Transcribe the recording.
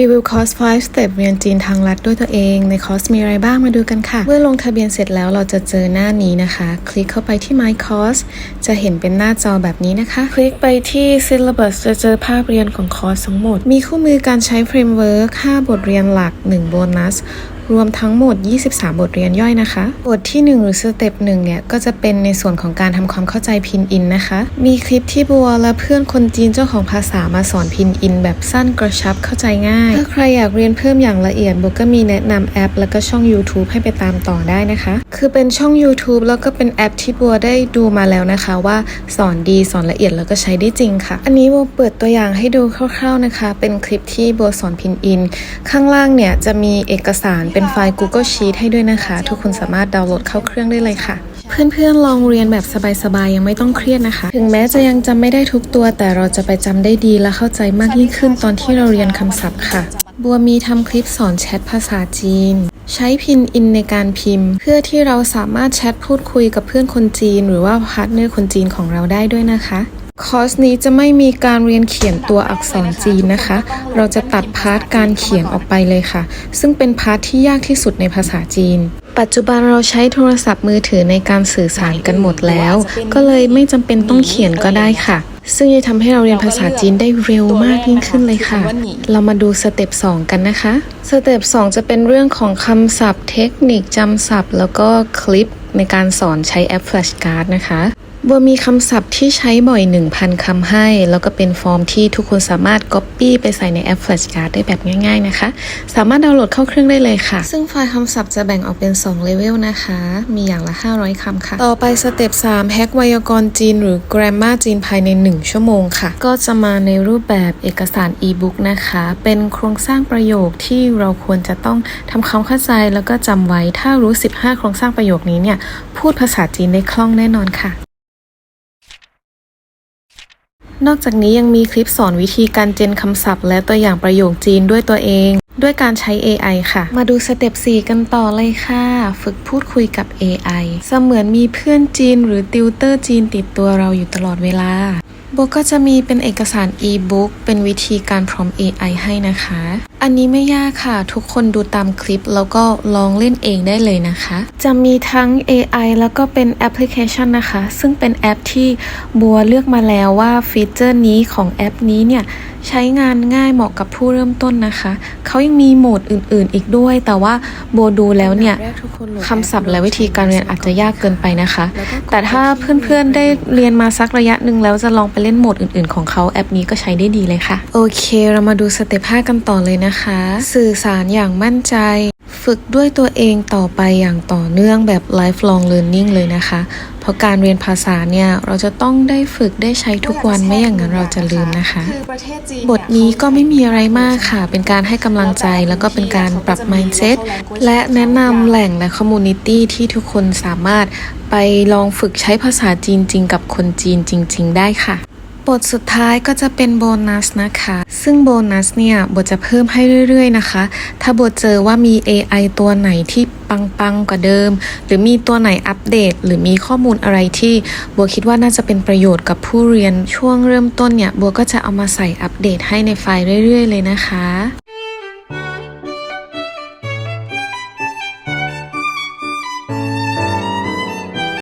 รีวิวคอร์ส 5 Step เรียนจีนทางลัดด้วยตัวเอง ในคอร์สมีอะไรบ้างมาดูกันค่ะ เมื่อลงทะเบียนเสร็จแล้วเราจะเจอหน้านี้นะคะ คลิกเข้าไปที่ My Course จะเห็นเป็นหน้าจอแบบนี้นะคะ คลิกไปที่ Syllabus จะเจอภาพเรียนของคอร์สทั้งหมด มีคู่มือการใช้ Framework 5 บทเรียนหลัก 1 โบนัส รวมทั้งหมด 23 บทเรียนย่อยนะคะ บทที่ 1 หรือสเต็ปหนึ่งเนี่ย ก็จะเป็นในส่วนของการทำความเข้าใจพินอินนะคะ มีคลิปที่บัวและเพื่อนคนจีนเจ้าของภาษามาสอนพินอิน แบบสั้นกระชับเข้าใจง่าย ถ้าใครอยากเรียนเพิ่มอย่างละเอียดบัวก็มีแนะนำแอป แล้วก็ช่อง YouTube ให้ไปตามต่อได้นะคะ คือเป็นช่อง YouTube แล้วก็เป็นแอปที่บัวได้ดูมาแล้วนะคะว่าสอนดีสอนละเอียดแล้วก็ใช้ได้จริงค่ะ อันนี้บัวเปิดตัวอย่างให้ดูคร่าวๆนะคะ เป็นคลิปที่บัวสอนพินอิน ข้างล่างเนี่ยจะมีเอกสารเป็นไฟล์ Google Sheet ให้ด้วยนะคะ ทุกคนสามารถดาวน์โหลดเข้าเครื่องได้เลยค่ะ เพื่อนๆลองเรียนแบบสบายๆยังไม่ต้องเครียดนะคะ ถึงแม้จะยังจำไม่ได้ทุกตัว แต่เราจะไปจำได้ดีและเข้าใจมากยิ่งขึ้นตอนที่เราเรียนคำศัพท์ค่ะ บัวมีทำคลิปสอนแชทภาษาจีน ใช้พินอินในการพิมพ์ เพื่อที่เราสามารถแชทพูดคุยกับเพื่อนคนจีน หรือว่าพาร์ทเนอร์คนจีนของเราได้ด้วยนะคะคอร์สนี้จะไม่มีการเรียนเขียนตัวอักษรจีนนะคะ เราจะตัดพาร์ทการเขียนออกไปเลยค่ะ ซึ่งเป็นพาร์ทที่ยากที่สุดในภาษาจีน ปัจจุบันเราใช้โทรศัพท์มือถือในการสื่อสารกันหมดแล้ว ก็เลยไม่จำเป็นต้องเขียนก็ได้ค่ะ ซึ่งจะทำให้เราเรียนภาษาจีนได้เร็วมากยิ่งขึ้นเลยค่ะ เรามาดูสเต็ป2กันนะคะ สเต็ป2จะเป็นเรื่องของคำศัพท์ เทคนิคจำศัพท์ แล้วก็คลิปในการสอนใช้แอป Flashcard นะคะ บัวมีคำศัพท์ที่ใช้บ่อย 1,000 คำให้ แล้วก็เป็นฟอร์มที่ทุกคนสามารถ Copy ไปใส่ในแอป Flashcard ได้แบบง่าย ๆ นะคะ สามารถดาวน์โหลดเข้าเครื่องได้เลยค่ะ ซึ่งไฟล์คำศัพท์จะแบ่งออกเป็น2เลเวลนะคะ มีอย่างละ 500 คำค่ะ ต่อไปสเต็ป3แฮกไวยากรณ์จีนหรือ Grammar จีนภายใน 1 ชั่วโมงค่ะ ก็จะมาในรูปแบบเอกสาร e-book นะคะ เป็นโครงสร้างประโยคที่เราควรจะต้องทำความเข้าใจแล้วก็จำไว้ ถ้ารู้ 15 โครงสร้างประโยคนี้เนี่ย พูดภาษาจีนได้คล่องแน่นอนค่ะ นอกจากนี้ยังมีคลิปสอนวิธีการเจนคำศัพท์ และตัวอย่างประโยคจีนด้วยตัวเอง ด้วยการใช้ AI ค่ะ มาดูสเต็ป4กันต่อเลยค่ะ ฝึกพูดคุยกับ AI เสมือนมีเพื่อนจีนหรือติวเตอร์จีนติดตัวเราอยู่ตลอดเวลาโบก็จะมีเป็นเอกสาร e-book เป็นวิธีการพร้อม AI ให้นะคะ อันนี้ไม่ยากค่ะ ทุกคนดูตามคลิปแล้วก็ลองเล่นเองได้เลยนะคะ จะมีทั้ง AI แล้วก็เป็นแอปพลิเคชันนะคะ ซึ่งเป็นแอปที่บัวเลือกมาแล้วว่าฟีเจอร์นี้ของแอปนี้เนี่ย ใช้งานง่ายเหมาะกับผู้เริ่มต้นนะคะ เขายังมีโหมดอื่นๆ อีกด้วย แต่ว่าโบดูแล้วเนี่ยคำศัพท์และวิธีการเรียนอาจจะยากเกินไปนะคะ แต่ถ้าเพื่อนๆได้เรียนมาสักระยะหนึ่งแล้วจะลองไปเล่นโหมดอื่นๆ ของเขาแอปนี้ก็ใช้ได้ดีเลยค่ะ โอเค เรามาดูสเต็ป5กันต่อเลยนะคะ สื่อสารอย่างมั่นใจ ฝึกด้วยตัวเองต่อไปอย่างต่อเนื่องแบบ lifelong learning เลยนะคะ เพราะการเรียนภาษาเนี่ย เราจะต้องได้ฝึกได้ใช้ทุกวันไม่อย่างนั้นเราจะลืมนะคะ บทนี้ก็ไม่มีอะไรมากค่ะ เป็นการให้กำลังใจแล้วก็เป็นการปรับ mindset และแนะนำแหล่งและ community ที่ทุกคนสามารถไปลองฝึกใช้ภาษาจีนจริงกับคนจีนจริง ๆ ได้ค่ะ บทสุดท้ายก็จะเป็นโบนัสนะคะ ซึ่งโบนัสเนี่ยบทจะเพิ่มให้เรื่อยๆนะคะ ถ้าบทเจอว่ามี AI ตัวไหนที่ปังๆกว่าเดิม หรือมีตัวไหนอัปเดต หรือมีข้อมูลอะไรที่บัวคิดว่าน่าจะเป็นประโยชน์กับผู้เรียนช่วงเริ่มต้นเนี่ยบัวก็จะเอามาใส่อัปเดตให้ในไฟล์เรื่อยๆเลยนะคะ